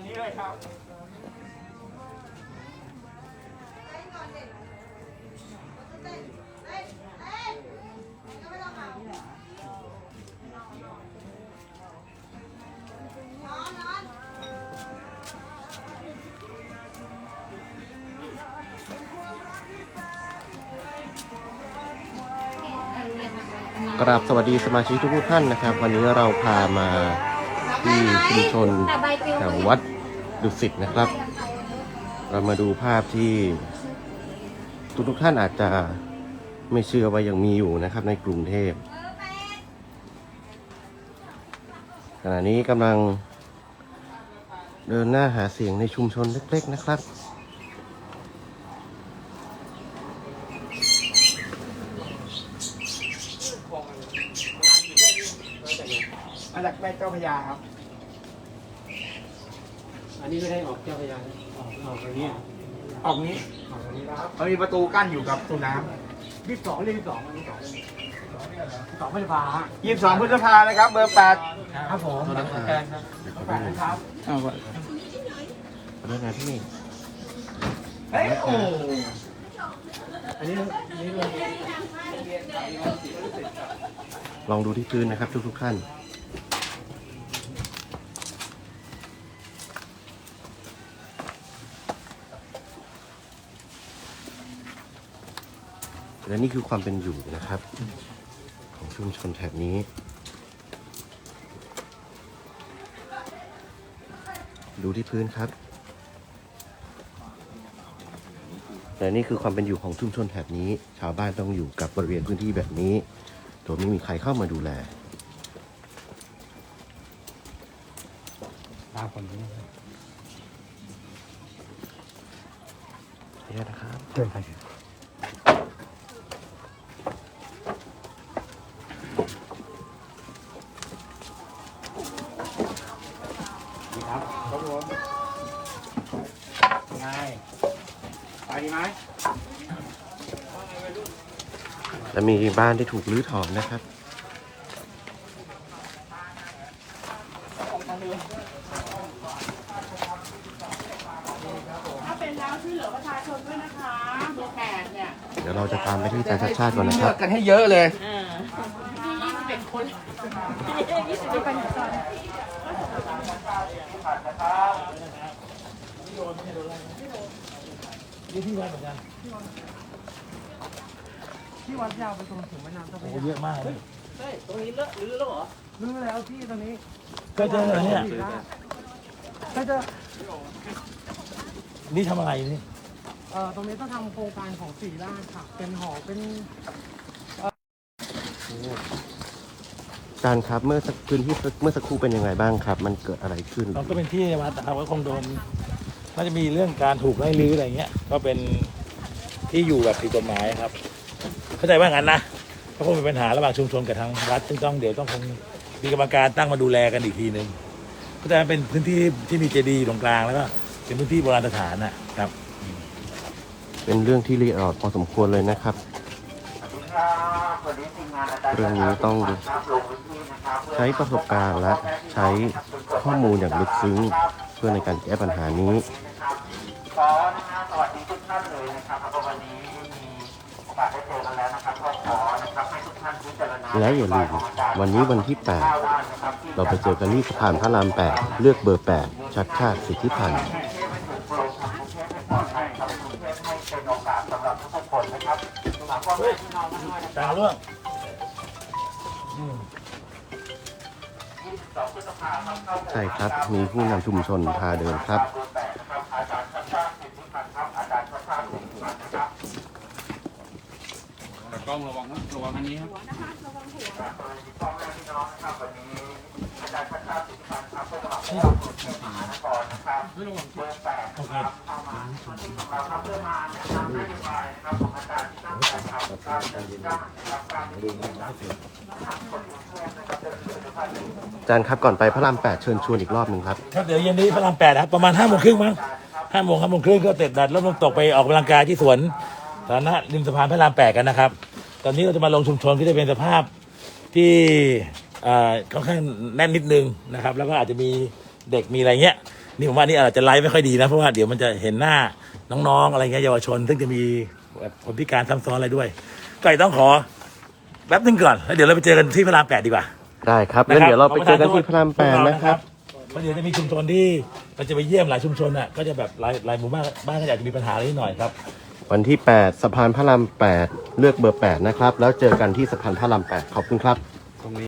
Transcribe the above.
ณนี้เลยครับกราบสวัสดีสมาชิกทุกท่านนะครับ วันนี้เราพามา ที่ชุมชนแถววัดดุสิตนะครับ เรามาดูภาพที่ทุกทุกท่านอาจจะไม่เชื่อว่ายังมีอยู่นะครับ ในกรุงเทพขณะนี้กำลังเดินหน้าหาเสียงในชุมชนเล็ก ๆนะครับมาจากแม่เจ้าพยาครับ อันนี้ไม่ได้ออกเจ้าพระยานะออกออกอย่างนี้ยออกนี้ออกอย่างนี้ครับมันมีประตูกั้นอยู่กับประตูน้ยี่สิบสองเรียกยี่สิบสองอันนี้สองสองพฤษภาฮะำยี่สิบสองพฤษภานะครับ เบอร์แปดครับผมโทษนะครับแกนครับแปดนะครับอ้าวขอโทษนะพี่เฮ้ยโอ้อันนี้อันนี้เลยลองดูที่พื้นนะครับทุกๆท่าน และนี่คือความเป็นอยู่นะครับ ของชุมชนแถบนี้ ดูที่พื้นครับ และนี่คือความเป็นอยู่ของชุมชนแถบนี้ ชาวบ้านต้องอยู่กับบริเวณพื้นที่แบบนี้ โดยไม่มีใครเข้ามาดูแลตามคนนี้นี่นะครับเชิญครั ครับครับผมไงไปดีไหมและมีบ้านที่ถูกรื้อถอนนะครับ ถ้าเป็นแล้วช่วยเหลือประชาชนด้วยนะคะเบอร์แปดเนี่ยเดี๋ยวเราจะตามไปที่อาจารย์ชาติชาติก่อนนะคเลืรัอบ กกันให้เยอะเลยเออที่ยี่สิบเอ็ดคนที่ยี่สิบเอ็ดคน ตอนนี่ที่วัดเหมือนกันที่วัดยาวไปตรงถึงแม่น้ำเจ้าพโอ้ระโหยาเยอะมากเลยเฮ้ยตรงนี้เลอะหรือเลอะเหรอรื้อแล้วที่ตรงนี้ก็เจอเหรอเนี่ยสี่ด้านก็จะนี่ทำอะไรนี่เอ่อตรงนี้ต้องทำโครงการของสี่ด้านค่ะ เป็นหอเป็นอาจารย์ครับเมื่อสักพื้นที่เมื่อสักครู่เป็นยังไงบ้างครับ มันเกิดอะไรขึ้นเราก็เป็นที่วัดนะครับก็คงโดนน่าจะมีเรื่องการถูกไล่รื้ออะไรเงี้ย ก็เป็นที่อยู่แบบผิดกฎหมายครับ เข้าใจว่างั้นนะก็คงเป็นปัญหาระหว่างชุมชนกับทางวัดซึ่งต้องเดี๋ยวต้องคงมีกรรมการตั้งมาดูแลกันอีกทีหนึ่งก็จะเป็นพื้นที่ที่มีเจดีย์ตรงกลางแล้วก็เป็นพื้นที่โบราณสถานนะครับ เป็นเรื่องที่ละเอียดอ่อนพอสมควรเลยนะครับ เรื่องนี้ต้องใช้ประสบการณ์และใช้ข้อมูลอย่างลึกซึ้งเพื่อในการแก้ปัญหานี้ขอนะฮะสวัสดีทุกท่านเลยนะครับเพราะวันนี้มีโอกาสได้เจอกันแล้วนะครับก็ขอนะครับให้ทุกท่านพิจารณาและอย่าลืมวันนี้วันที่ด้านนะครับที่ 8 เราไปเจอกันที่สะพานพระราม 8 เลือกเบอร์ 8 ชัดชาติสิทธิพันธ์ แม่พี่น้องมาด้วยนะตาล่วงสองพฤษภาคมเข้าใช่ครับ มีผู้นำชุมชนพาเดินครับเบอร์แปดนะครับอาจารย์ชัชชาติสิทธิพันธ์ครับอาจารย์ชัชชาติสิทธิพันธ์นะครับ กล้องระวังนะระวังอันนี้ครับพ่อแม่พี่น้องนะครับวันนี้อาจารย์ชัชชาติสิทธิพันธ์ครับผู้สมัครผู้ว่ากรุงเทพมหานครนะครับเบอร์แปดนะครับเข้ามาเราทำเพื่อมาแนะนำนโยบายนะครับของอาจารย์ที่ตั้งใจทำการจัดการนะครับการดูแลนะครับคนกรุงเทพนะค อาจารย์ครับก่อนไปพระราม8เชิญชวนอีกรอบหนึ่งครับ ครับเดี๋ยวเย็นนี้พระรามแปดครับประมาณห้าโมงครึ่งมั้งห้าโมงห้าโมงครึ่งก็เสร็จดัดแล้วลงตกไปออกกำลังกายที่สวนสาธารณะริมสะพานพระรามแปดกันนะครับ ตอนนี้เราจะมาลงชุมชนก็จะเป็นสภาพที่อ่อค่อนข้างแน่นนิดนึงนะครับ แล้วก็อาจจะมีเด็กมีอะไรเงี้ยนี่ผมว่านี่อาจจะไลฟ์ไม่ค่อยดีนะเพราะว่าเดี๋ยวมันจะเห็นหน้าน้องๆ อะไรเงี้ยเยาวชน ซึ่งจะมี แบบคนพิการซ้ำซ้อนอะไรด้วยก็เลยต้องขอแป๊บนึงก่อนแล้วเดี๋ยวเราไปเจอกันที่พระรามแปดดีกว่า ได้ครับงั้นเดี๋ยวเราไปเจอกันที่พระรามแปดนะครับเพราะเดี๋ยวจะมีชุมชนที่เราจะไปเยี่ยมหลายชุมชนอะก็จะแบบหลายหลายหมู่บ้านบ้านก็อยากจะมีปัญหาอะไรนิดหน่อยครับ วันที่ 8สะพานพระราม8 เลือกเบอร์ 8 นะครับ แล้วเจอกันที่สะพานพระราม8ขอบคุณครับตรงนี้